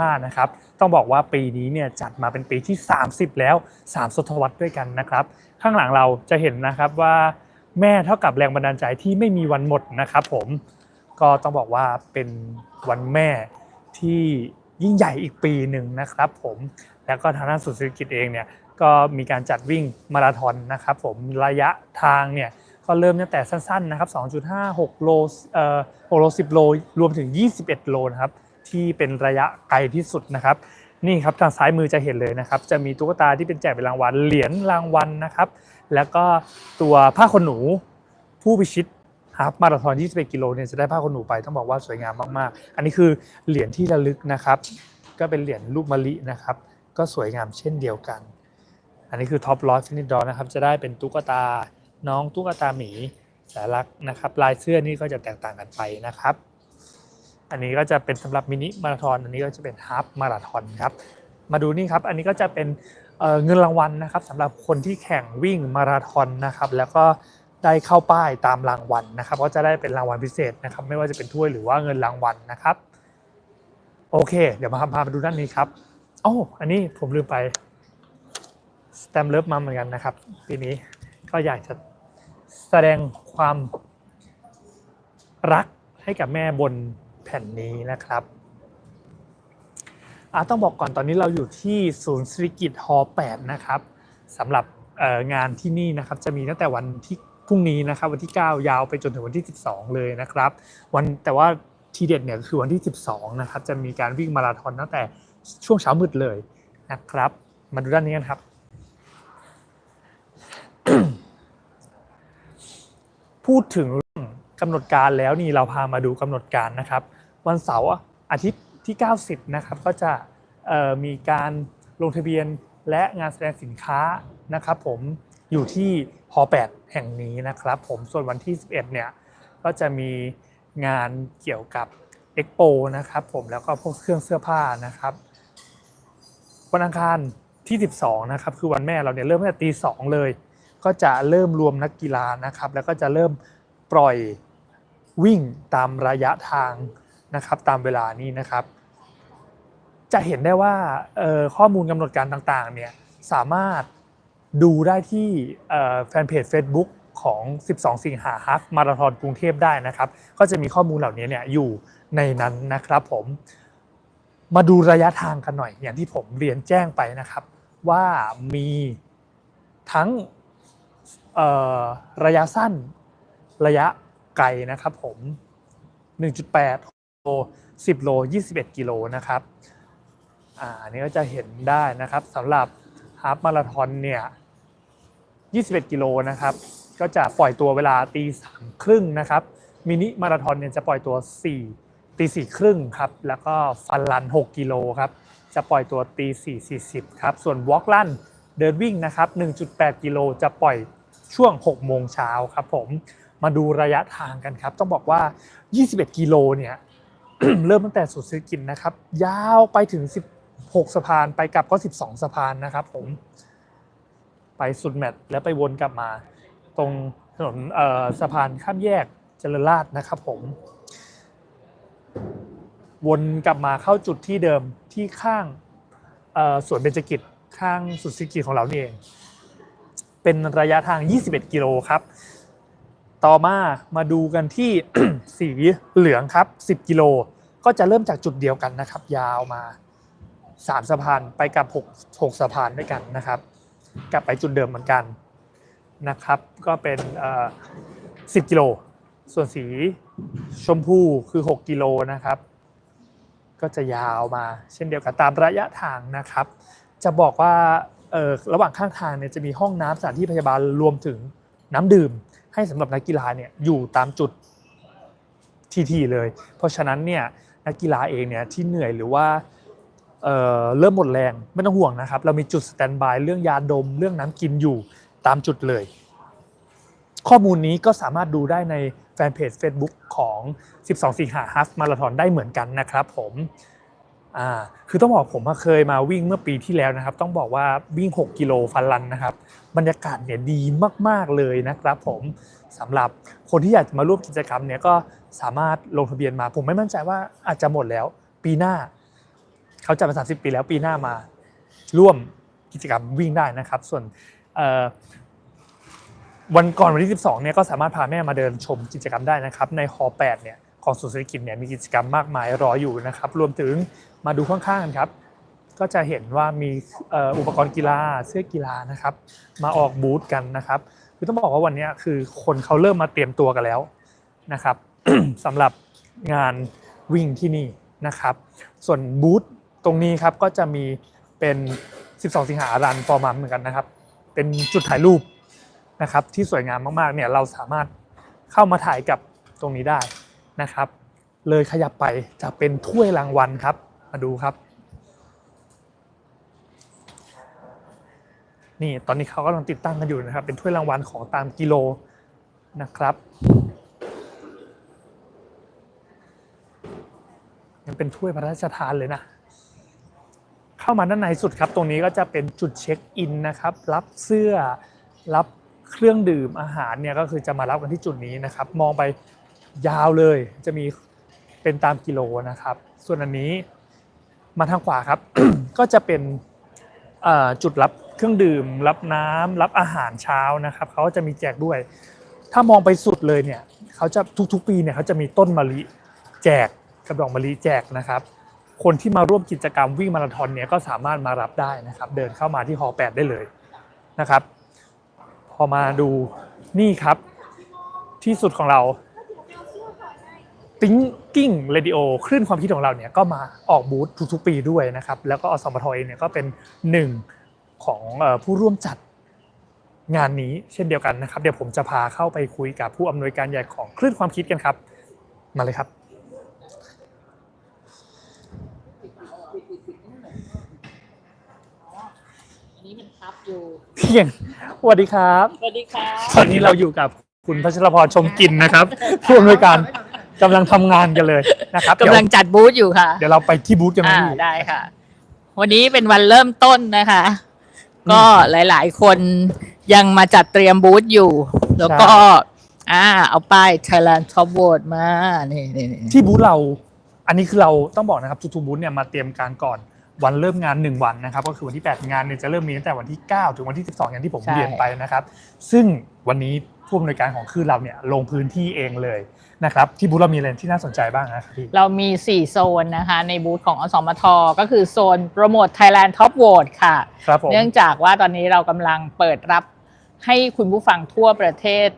15นะครับ ต้องบอกว่าปีนี้เนี่ยจัดมาเป็นปีที่ 30 แล้ว 3 ศตวรรษด้วยกันนะครับ ข้างหลังเราจะเห็นนะครับว่าแม่เท่ากับแรงบันดาลใจที่ไม่มีวันหมดนะครับผม ก็ต้องบอกว่าเป็นวันแม่ที่ยิ่งใหญ่อีกปีหนึ่งนะครับผม แล้วก็ทางด้านสุนทรกิจเองเนี่ยก็มีการจัดวิ่งมาราธอนนะครับผมระยะทางเนี่ยก็เริ่มตั้งแต่สั้นๆนะครับ 2.5 6 โลเอ่อ6โล 10 โล รวมถึง 21 โลนะครับ ที่เป็นระยะไกลที่สุดนะครับ นี่ครับทางซ้ายมือจะเห็นเลยนะครับ จะมีตุ๊กตาที่เป็นแจกเป็นรางวัลเหรียญรางวัลนะครับ แล้วก็ตัวผ้าขนหนูผู้พิชิตฮาฟมาราธอน 21 กิโลเนี่ยจะได้ผ้าขนหนูไปต้องบอกว่าสวยงามมากๆ อันนี้คือเหรียญที่ระลึกนะครับ ก็เป็นเหรียญรูปมะลินะครับ ก็สวยงามเช่นเดียวกัน อันนี้คือท็อปร้อยฟินิชดอนะครับ จะได้เป็นตุ๊กตาน้องตุ๊กตาหมีสารักนะครับ ลายเสื้อนี่ก็จะแตกต่างกันไปนะครับ อันนี้ก็จะเป็นสำหรับมินิมาราธอนอันนี้ก็จะเป็นฮาฟมาราธอนครับมาดูนี่ครับอันนี้ก็จะเป็นเงินรางวัลนะครับสำหรับคนที่แข่งวิ่งมาราธอนนะครับแล้วก็ได้เข้าป้ายตามรางวัลนะครับก็จะได้เป็นรางวัลพิเศษนะครับไม่ว่าจะเป็นถ้วยหรือว่าเงินรางวัลนะครับโอเค เดี๋ยวมาพามาดูด้านนี้ครับโอ้อันนี้ผมลืมไปสแตมเลิฟมาเหมือนกันนะครับปีนี้ก็อยากจะแสดงความรักให้กับแม่บน แผ่นนี้นะครับต้องบอกก่อนตอนนี้เราอยู่ที่ศูนย์สิริกิตฮอ8นะครับสำหรับงานที่นี่นะครับจะมีตั้งแต่วันที่พรุ่งนี้นะครับวันที่ 9 ยาวไปจนถึงวันที่ 12 เลยนะครับ วันแต่ว่าทีเด็ดเนี่ยคือวันที่ 12 นะครับ จะมีการวิ่งมาราธอนตั้งแต่ช่วงเช้ามืดเลยนะครับ มาดูด้านนี้กันครับ พูดถึงกำหนดการแล้วนี่เราพามาดูกำหนดการนะครับ วันเสาร์อาทิตย์ที่ 90 นะครับ ก็จะมีการลงทะเบียนและงานแสดงสินค้านะครับ ผมอยู่ที่ฮ8แห่งนี้นะครับ ผมส่วนวันที่ 11 เนี่ยก็จะมีงานเกี่ยวกับเอ็กโปนะครับ ผมแล้วก็พวกเครื่องเสื้อผ้านะครับ วันอังคารที่ 12 นะครับ คือวันแม่เราเนี่ยเริ่มตั้งแต่ตีสองเลย ก็จะเริ่มรวมนักกีฬานะครับ แล้วก็จะเริ่มปล่อยวิ่งตามระยะทาง นะครับตามเวลานี้นะครับ จะเห็นได้ว่าข้อมูลกำหนดการต่างๆเนี่ยสามารถดูได้ที่แฟนเพจ Facebook ของ 12 สิงหาฮัฟมาราธอนกรุงเทพได้นะครับ ก็จะมีข้อมูลเหล่านี้เนี่ยอยู่ในนั้นนะครับผม มาดูระยะทางกันหน่อย อย่างที่ผมเรียนแจ้งไปนะครับ ว่ามีทั้งระยะสั้นระยะไกลนะครับผม 1.8 10 โล 21 กิโลนะครับอ่าอันนี้ก็จะเห็นได้นะครับสำหรับฮาฟมาราธอนเนี่ย 21 กิโลนะครับ ก็จะปล่อยตัวเวลาตีสามครึ่งนะครับ มินิมาราธอนเนี่ยจะปล่อยตัว 4 ตีสี่ครึ่งครับ แล้วก็ฟันรัน 6 กิโลครับ จะปล่อยตัวตี4 40ครับ ส่วนวอล์กลันเดินวิ่งนะครับ 1.8 กิโลจะปล่อยช่วง 6 โมงเช้าครับผม มาดูระยะทางกันครับ ต้องบอกว่า 21 กิโลเนี่ย เริ่มตั้งแต่สุดซื้อกินนะครับ ยาวไปถึง 16 สะพานไปกลับก็ 12 สะพานนะครับ ผม ไปสุดแมตช์แล้วไปวนกลับมา ตรงถนนเอ่อสะพานข้ามแยกเจริญราษฎร์นะครับผม วนกลับมาเข้าจุดที่เดิมที่ข้างเอ่อสวนเบญจกิจข้างสุดสิกิจของเรานี่เอง เป็นระยะทาง 21 กิโลครับ ต่อมามาดูกันที่ สีเหลืองครับ 10 กิโล ก็จะเริ่มจากจุดเดียวกันนะครับ ยาวมา 3สะพานไปกับ 6 6สะพานด้วยกันนะครับ กลับไปจุดเดิมเหมือนกันนะครับ ก็เป็นเอ่อ10 กิโล ส่วนสีชมพูคือ 6 กิโลนะครับ ก็จะยาวมา เช่นเดียวกันตามระยะทางนะครับ จะบอกว่าเออระหว่างข้างทางเนี่ยจะมีห้องน้ำสถานที่พยาบาลรวมถึงน้ำดื่ม ให้สำหรับนักกีฬาเนี่ยอยู่ตามจุดทีๆเลย เพราะฉะนั้นเนี่ยนักกีฬาเองเนี่ยที่เหนื่อยหรือว่าเอ่อเริ่มหมดแรงไม่ต้องห่วงนะครับ เรามีจุดสแตนบายเรื่องยาดม เรื่องน้ำกินอยู่ตามจุดเลย ข้อมูลนี้ก็สามารถดูได้ในแฟนเพจ Facebook ของ 12 สิงหาฮัฟมาราธอนได้เหมือนกันนะครับผม อ่าคือต้องบอกผมเคยมาวิ่งเมื่อปีที่แล้วนะครับ ต้องบอกว่าวิ่ง 6 กิโลฟันรันนะครับ บรรยากาศเนี่ยดีมาก ๆ เลยนะครับผมสำหรับคนที่อยากจะมาร่วมกิจกรรมเนี่ยก็สามารถลงทะเบียนมา ผมไม่มั่นใจว่าอาจจะหมดแล้ว ปีหน้า เขาจัดมา30ปีแล้วปีหน้ามาร่วมกิจกรรมวิ่งได้นะครับ ส่วนวันก่อนวันที่ 12เนี่ยก็สามารถพาแม่มาเดินชมกิจกรรมได้นะครับ ในฮอ8เนี่ยของศูนย์เศรกิจเนี่ยมีกิจกรรมมากมายรออยู่นะครับ รวมถึง มาดูข้างๆกันครับก็จะเห็นว่ามีอุปกรณ์กีฬาเสื้อกีฬานะครับ มาออกบูธกันนะครับคือต้องบอกว่าวันนี้คือคนเขาเริ่มมาเตรียมตัวกันแล้วนะครับสำหรับงานวิ่งที่นี่นะครับ ส่วนบูธตรงนี้ครับก็จะมีเป็น 12 สิงหารันฟอร์มัมเหมือนกันนะครับ เป็นจุดถ่ายรูปนะครับ ที่สวยงามมากๆเนี่ยเราสามารถเข้ามาถ่ายกับตรงนี้ได้นะครับ เลยขยับไปจะเป็นถ้วยรางวัลครับ มาดูครับ นี่ตอนนี้เขากำลังติดตั้งกันอยู่นะครับ เป็นถ้วยรางวัลของตามกิโลนะครับยังเป็นถ้วยพระราชทานเลยนะเข้ามาด้านในสุดครับ ตรงนี้ก็จะเป็นจุดเช็คอินนะครับ รับเสื้อรับเครื่องดื่มอาหารเนี่ยก็คือจะมารับกันที่จุดนี้นะครับ มองไปยาวเลยจะมีเป็นตามกิโลนะครับ ส่วนอันนี้ มาทางขวาครับ ก็จะเป็นจุดรับเครื่องดื่ม รับน้ำรับอาหารเช้านะครับเขาจะมีแจกด้วย ถ้ามองไปสุดเลยเนี่ยเขาจะทุกๆ ปีเนี่ยเขาจะมีต้นมะลิแจกกระดอกมะลิแจกนะครับ คนที่มาร่วมกิจกรรมวิ่งมาราธอนเนี่ยก็สามารถมารับได้นะครับ เดินเข้ามาที่ฮอ8ได้เลยนะครับ พอมาดูนี่ครับ ที่สุดของเรา ติ้งกิ้งเรดิโอคลื่นความคิดของเราเนี่ยก็มาออกบูธทุกๆ ปีด้วยนะครับ แล้วก็อสมทเองเนี่ยก็เป็นหนึ่งของเอ่อผู้ร่วมจัดงานนี้เช่นเดียวกันนะครับ เดี๋ยวผมจะพาเข้าไปคุยกับผู้อำนวยการใหญ่ของคลื่นความคิดกันครับ มาเลยครับอันนี้มันทับอยู่เพียงสวัสดีครับ สวัสดีค่ะตอนนี้เราอยู่กับคุณพัชรพรชมกินนะครับผู้อำนวยการ กำลังทำงานกันเลยนะครับกำลังจัดบูธอยู่ค่ะเดี๋ยวเดี๋ยวเราไปที่บูธกันไหมอ่าพี่ ได้ค่ะ วันนี้เป็นวันเริ่มต้นนะคะ อืมก็หลาย ๆ คนยังมาจัดเตรียมบูธอยู่ แล้วก็ ใช่ อ่า เอาป้าย Thailand Top Vote มา นี่นี่นี่ที่บูธเรา อันนี้คือเราต้องบอกนะครับทุกๆบูธเนี่ยมาเตรียมการก่อนวันเริ่มงาน 1 วันนะครับ ก็คือวันที่ 8 งานเนี่ยจะเริ่มมีตั้งแต่วันที่ 9 ถึงวันที่ 12 อย่างที่ผมเรียนไปนะครับ ซึ่งวันนี้ ผู้อำนวยการของคลื่นเราเนี่ยลงพื้นที่เองเลยนะครับที่บูธเรามีอะไรที่น่าสนใจบ้างนะครับพี่ เรามี 4 โซนนะคะ ในบูธของอสมท ก็คือโซนโปรโมท Thailand Top Vote ค่ะ ครับผมเนื่องจากว่าตอนนี้เรากำลังเปิดรับให้คุณผู้ฟังทั่วประเทศ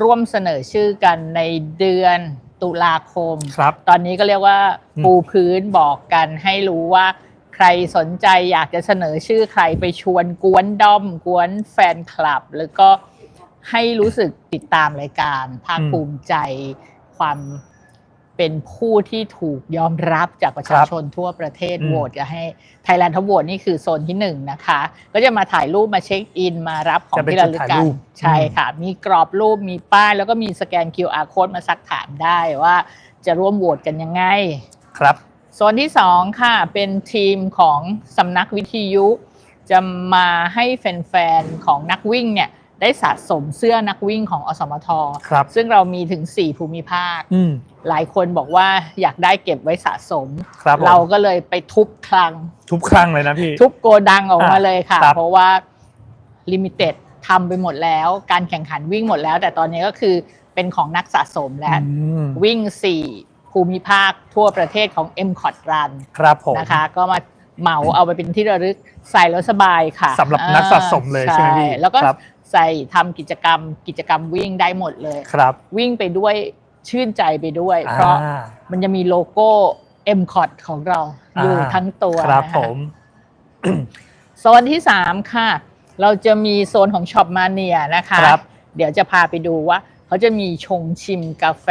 ร่วมเสนอชื่อกันในเดือนตุลาคมครับตอนนี้ก็เรียกว่าอืมปูพื้นบอกกันให้รู้ว่าใครสนใจอยากจะเสนอชื่อใครไปชวนกวนด้อมกวนแฟนคลับ แล้วก็ ให้รู้สึกติดตามรายการภาคภูมิใจความเป็นผู้ที่ถูกยอมรับจากประชาชนทั่วประเทศอืมโหวตจะให้ไทยแลนด์ท p โหวตนี่คือโซนที่หนึ่งนะคะ ก็จะมาถ่ายรูปมาเช็คอิน มารับของจะเป็นที่ระลึกจุดถ่ายกัรูนปใช่ค่ะ มีกรอบรูปมีป้ายแล้วก็มีสแกน QR code มาซักถามได้ว่าจะร่วมโหวตกันยังไงครับโซนที่2ค่ะ เป็นทีมของสำนักวิทยุ จะมาให้แฟนๆของนักวิ่งเนี่ย ได้สะสมเสื้อนักวิ่งของอสมทครับซึ่งเรามีถึง 4 ภูมิภาค อืม หลายคนบอกว่าอยากได้เก็บไว้สะสม ครับผม เราก็เลยไปทุบคลัง ทุกครั้งเลยนะพี่ ทุบโกดังออกมาเลยค่ะ ครับ เพราะว่าลิมิเต็ดทำไปหมดแล้ว การแข่งขันวิ่งหมดแล้ว แต่ตอนนี้ก็คือเป็นของนักสะสมแล้ว อืมวิ่ง 4 ภูมิภาคทั่วประเทศของ m c o t Run ครับผม นะคะ ก็มาเหมาเอาไปเป็นที่ระลึกใส่แล้วสบายค่ะสำหรับนักสะสมเลยใช่ไหมพี่แล้วก็ครับ ใส่ทำกิจกรรม กิจกรรมวิ่งได้หมดเลย ครับ วิ่งไปด้วยชื่นใจไปด้วยอ่าเพราะมันจะมีโลโก้ m c o t ของเราอยู่อ่า ทั้งตัวครับนะคะ ผม โซนที่ 3 ค่ะ เราจะมีโซนของช็อปมาเนียนะคะ ครับ เดี๋ยวจะพาไปดูว่า เขาจะมีชงชิมกาแฟ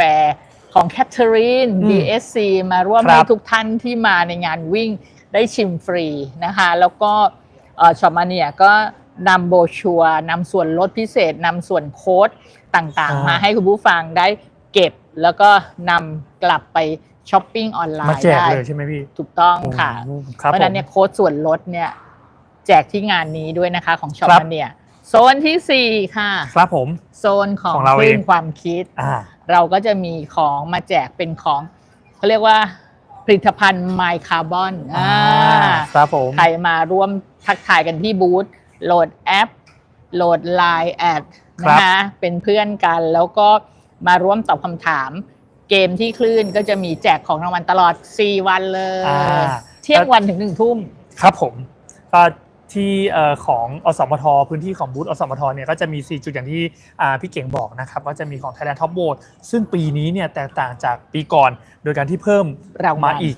ของแคทเธอรีน อืม BSC มาร่วมครับ ให้ทุกท่านที่มาในงานวิ่งได้ชิมฟรีนะคะ แล้วก็ช็อปมาเนียก็ นำโบรชัวร์นำส่วนลดพิเศษนำส่วนโค้ดต่างๆ มาให้คุณผู้ฟังได้เก็บแล้วก็นำกลับไปช้อปปิ้งออนไลมาน์แจกได้เลยใช่ไหมพี่ถูกต้องค่ะโอ้ครับเพราะฉะนั้นผมเนี่ยโค้ดส่วนลดเนี่ยแจกที่งานนี้ด้วยนะคะของช็อปครับ มันเนี่ยโซนทีสี่4 ค่ะ ครับผม โซนของของเราคลื่เอนงความคิด อ่า เราก็จะมีของมาแจกเป็นของเขาเรียกว่าผลิตภัณฑ์ My Carbon อ่าครับผม ใครมาร่วมทักทายกันที่บูธ โหลดแอป โหลด Line แอดครันะบคะเป็นเพื่อนกันแล้วก็มาร่วมตอบคำถาม เกมที่คลื่นก็จะมีแจกของรางวัลตลอด 4 วันเลยอ่าเที่ยงวันถึงหนึ่งทุ่ม ครับผมก็ที่เอ่อของอสมท พื้นที่ของบูธอสมทเนี่ยก็จะมี 4 จุดอย่างที่อ่าพี่เก่งบอกนะครับก็จะมีของ Thailand Top Vote ซึ่งปีนี้เนี่ยแตกต่างจากปีก่อน โดยการที่เพิ่มรางวัลมาอีก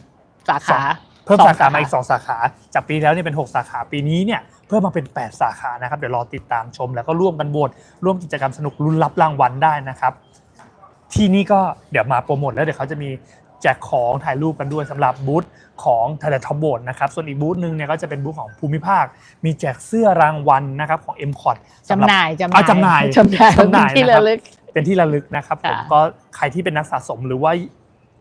สาขา เพิ่มสองสาขาสาขามาอีก 2 สาขา จากปีแล้วเนี่ยเป็น 6 สาขาปีนี้เนี่ยเพิ่มมาเป็น 8 สาขานะครับ เดี๋ยวรอติดตามชม แล้วก็ร่วมกันโหวตร่วมกิจกรรมสนุกลุ้นรับรางวัลได้นะครับ ที่นี่ก็เดี๋ยวมาโปรโมทแล้วเดี๋ยวเขาจะมีแจกของถ่ายรูปกันด้วยสำหรับบูธของ Thailand Top Vote นะครับ ส่วนอีกบูธหนึ่งเนี่ยก็จะเป็นบูธของภูมิภาค มีแจกเสื้อรางวัลนะครับของ m c o t จำหน่ายจำหอะน่ายจำหน่ายจำหน่ายจำหน่ายที่นะครับระลึกเป็นที่ระลึกนะครับผมค่ะก็ใครที่เป็นนักสะสมหรือว่า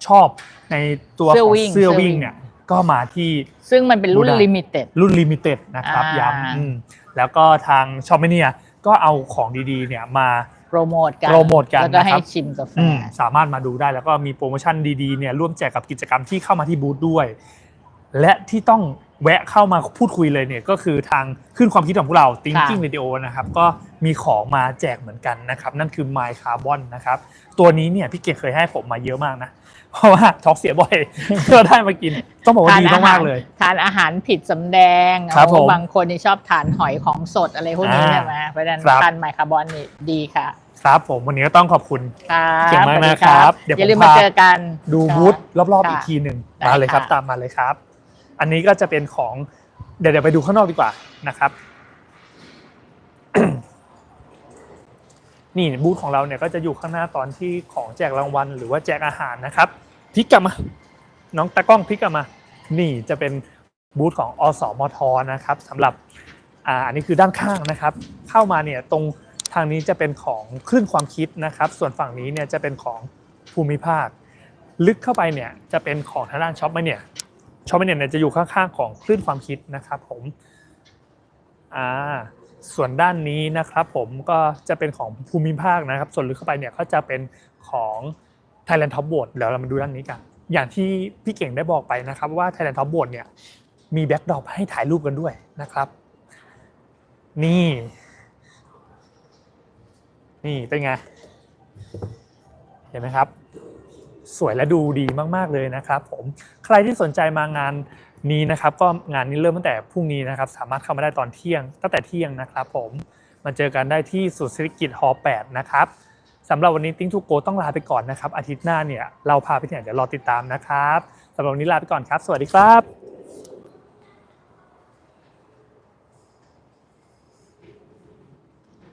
ชอบในตัวเสื้ขอองวิ่งเสื้อเสื้อวิ่วิ่งงเนี่ย ก็มาที่ ซึ่งมันเป็นรุ่นดูได้ลิมิเต็ด รุ่นลิมิเต็ดนะครับอ่า ย้ำอืมแล้วก็ทางชอมเมเนียก็เอาของดีๆเนี่ยมา โปรโมทกันโปรโมทกันแล้วก็ให้นะครับ ชิมกาแฟ อืมสามารถมาดูได้แล้วก็มีโปรโมชั่นดีๆเนี่ยร่วมแจกกับกิจกรรมที่เข้ามาที่บูธด้วย และที่ต้อง แวะเข้ามาพูดคุยเลยเนี่ยก็คือทางขึ้นความคิดของพวกเรา Thinking Radio นะครับก็มีของมาแจกเหมือนกันนะครับ นั่นคือ My Carbon นะครับ ตัวนี้เนี่ยพี่เกดเคยให้ผมมาเยอะมากนะ เพราะว่าท้องเสียบ่อยก็ได้มากิน ต้องบอกว่าดีมากๆเลย ทานอาหารผิดสำแดงครับโอ้ผมบางคนที่ชอบทานหอยของสดอะไรพวกนี้อ่าใช่ไหมเพราะฉะนั้นครับทานไมคาร์บอนนี่ดีค่ะครับผมวันนี้ก็ต้องขอบคุณครับเก่งมากสวัสดีนะครับ เดี๋ยวอย่าลืมผมมาพาเจอกันดูครับบูธรอบๆค่ะอีกทีหนึ่งได้มาเลยครับค่ะตามมาเลยครับ อันนี้ก็จะเป็นของเดี๋ยวเดี๋ยวไปดูข้างนอกดีกว่านะครับ นี่บูธของเราเนี่ยก็จะอยู่ข้างหน้าตอนที่ของแจกรางวัล หรือว่าแจกอาหารนะครับพิกกลับมา น้องตากล้องพิกกลับมา นี่จะเป็นบูธของอสมทนะครับสำหรับอ่าอันนี้คือด้านข้างนะครับ เข้ามาเนี่ยตรงทางนี้จะเป็นของคลื่นความคิดนะครับ ส่วนฝั่งนี้เนี่ยจะเป็นของภูมิภาค ลึกเข้าไปเนี่ยจะเป็นของทางด้านช็อปมาเนี่ย ช็อปมาเนี่ยจะอยู่ข้างๆของคลื่นความคิดนะครับผมอ่าส่วนด้านนี้นะครับผมก็จะเป็นของภูมิภาคนะครับ ส่วนลึกเข้าไปเนี่ยก็จะเป็นของ Thailand Top Board เดี๋ยวเรามาดูด้านนี้กัน อย่างที่พี่เก่งได้บอกไปนะครับว่า Thailand Top Board เนี่ยมีแบ็กดรอปให้ถ่ายรูปกันด้วยนะครับ นี่ นี่เป็นไง เห็นไหมครับ สวยและดูดีมาก ๆ เลยนะครับผมใครที่สนใจมางานนี้นะครับก็งานนี้เริ่มตั้งแต่พรุ่งนี้นะครับสามารถเข้ามาได้ตอนเที่ยง ตั้งแต่เที่ยงนะครับผมมาเจอกันได้ที่สุดเศรษฐกิจฮอ8นะครับสำหรับวันนี้ติ้งทูโกต้องลาไปก่อนนะครับ อาทิตย์หน้าเนี่ยเราพาไปที่ไหนเดี๋ยวรอติดตามนะครับสำหรับวันนี้ลาไปก่อนครับ สวัสดีครับ